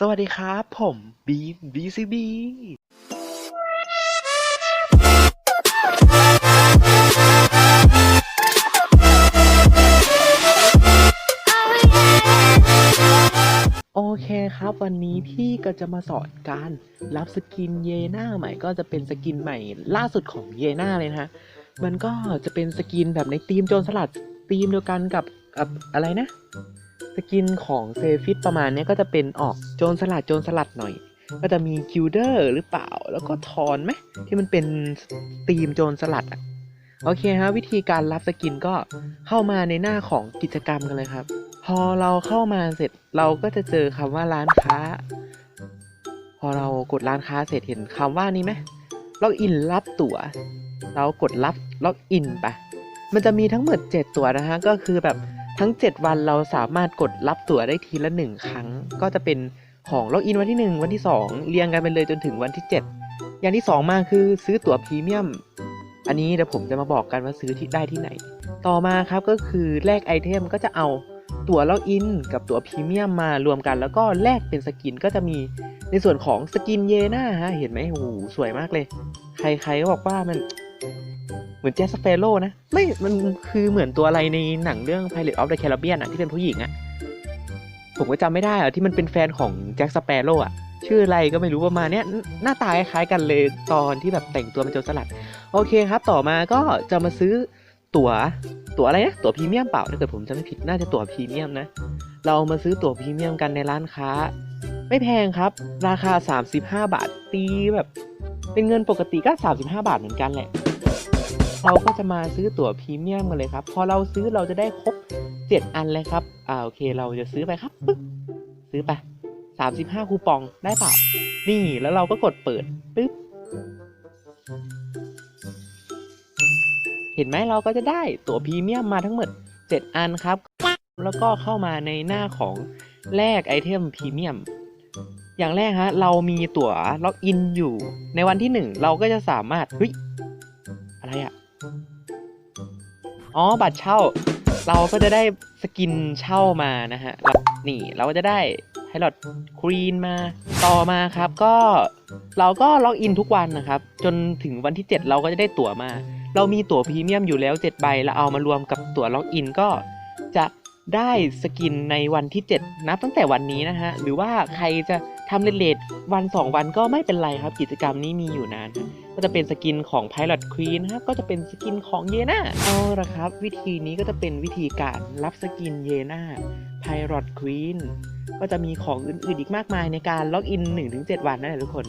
สวัสดีครับ ผมบีม BCB โอเคครับ วันนี้พี่ก็จะมาสอนการรับสกินเยน่าใหม่ก็จะเป็นสกินใหม่ล่าสุดของเยน่าเลยนะฮะ มันก็จะเป็นสกินแบบในทีมโจรสลัดทีมเดียวกันกับกับอะไรนะ สกินของเซฟิตประมาณนี้ก็จะเป็นออกโจรสลัดโจรสลัดหน่อย ก็จะมีคิวเดอร์หรือเปล่า แล้วก็ทอนไหมที่มันเป็นทีมโจรสลัดอะโอเคฮะวิธีการรับสกินก็เข้ามาในหน้าของกิจกรรมกันเลยครับ พอเราเข้ามาเสร็จเราก็จะเจอคำว่าร้านค้า พอเรากดร้านค้าเสร็จเห็นคำว่านี้ไหมล็อกอินรับตั๋ว เรากดรับล็อกอินไปมันจะมีทั้งหมด 7 ตั๋วนะฮะก็คือแบบ ทั้ง 7 วันเราสามารถกดรับตั๋วได้ทีละ 1 ครั้ง ก็จะเป็นของล็อกอินวันที่ 1 วันที่ 2 เรียงกันไปเลยจนถึงวันที่ 7 อย่างที่ 2 มาคือซื้อตั๋วพรีเมียม อันนี้เดี๋ยวผมจะมาบอกกันว่าซื้อที่ได้ที่ไหน ต่อมาครับก็คือแลกไอเทมก็จะเอาตั๋วล็อกอินกับตั๋วพรีเมียมมารวมกัน แล้วก็แลกเป็นสกินก็จะมีในส่วนของสกินเยน่าฮะเห็นไหมโอ้โหสวยมากเลย ใครๆก็บอกว่ามัน มือนแจ็คสเปโร่นะ ไม่ มันคือเหมือนตัวอะไรในหนังเรื่อง Pirate of the Caribbean อะที่เป็นผู้หญิงอะผมก็จำไม่ได้อะที่มันเป็นแฟนของแจ็คสเปโร่อะชื่ออะไรก็ไม่รู้ประมาณเนี้ยหน้าตาคล้ายกันเลยตอนที่แบบแต่งตัวเป็นโจรสลัด โอเคครับ ต่อมาก็จะมาซื้อตั๋วตั๋วอะไรนะตั๋วพรีเมียมเปล่าถ้าเกิดผมจำไม่ผิดน่าจะตั๋วพรีเมียมนะ เรามาซื้อตั๋วพรีเมียมกันในร้านค้า ไม่แพงครับ ราคา 35 บาทตีแบบ เป็นเงินปกติก็ 35 บาทเหมือนกันแหละ เราก็จะมาซื้อตั๋วพรีเมียมกันเลยครับ พอเราซื้อเราจะได้ครบ 7 อันเลยครับ อ่าโอเค เราจะซื้อไปครับปึ๊บซื้อไป 35 คูปองได้เปล่า นี่แล้วเราก็กดเปิดปึ๊บ เห็นไหมเราก็จะได้ตั๋วพรีเมียมมาทั้งหมด 7 อันครับ แล้วก็เข้ามาในหน้าของแลกไอเทมพรีเมียมอย่างแรกฮะเรามีตั๋วล็อกอินอยู่ ในวันที่ 1 เราก็จะสามารถเฮ้ยอะไรอะ อ๋อบัตรเช่า เราก็จะได้สกินเช่ามานะฮะแล้วนี่เราก็จะได้ไพลอตครีนมาต่อมาครับ ก็เราก็ล็อกอินทุกวันนะครับ จนถึงวันที่ 7 เราก็จะได้ตั๋วมา เรามีตั๋วพรีเมียมอยู่แล้ว 7 ใบ แล้วเอามารวมกับตั๋วล็อกอินก็จะ ได้สกินในวันที่ 7 นับตั้งแต่วันนี้นะฮะ หรือว่าใครจะทำเลทวัน 2 วันก็ไม่เป็นไรครับ กิจกรรมนี้มีอยู่นานก็จะเป็นสกินของ Pilot Queen นะครับก็จะเป็นสกินของเยน่าเอาละครับ วิธีนี้ก็จะเป็นวิธีการรับสกินเยน่า Pilot Queen ก็จะมีของอื่นๆอีกมากมายในการล็อกอิน 1-7 วันนั่นแหละทุกคน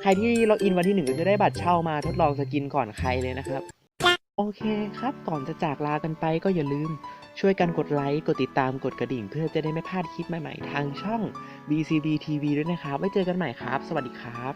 ใครที่ล็อกอินวันที่หนึ่งก็จะได้บัตรเช่ามาทดลองสกินก่อนใครเลยนะครับ โอเคครับ ก่อนจะจากลากันไปก็อย่าลืม ช่วยกันกดไลค์ กดติดตาม กดกระดิ่ง เพื่อจะได้ไม่พลาดคลิปใหม่ๆ ทางช่อง BCB TV ด้วยนะครับ ไว้เจอกันใหม่ครับ สวัสดีครับ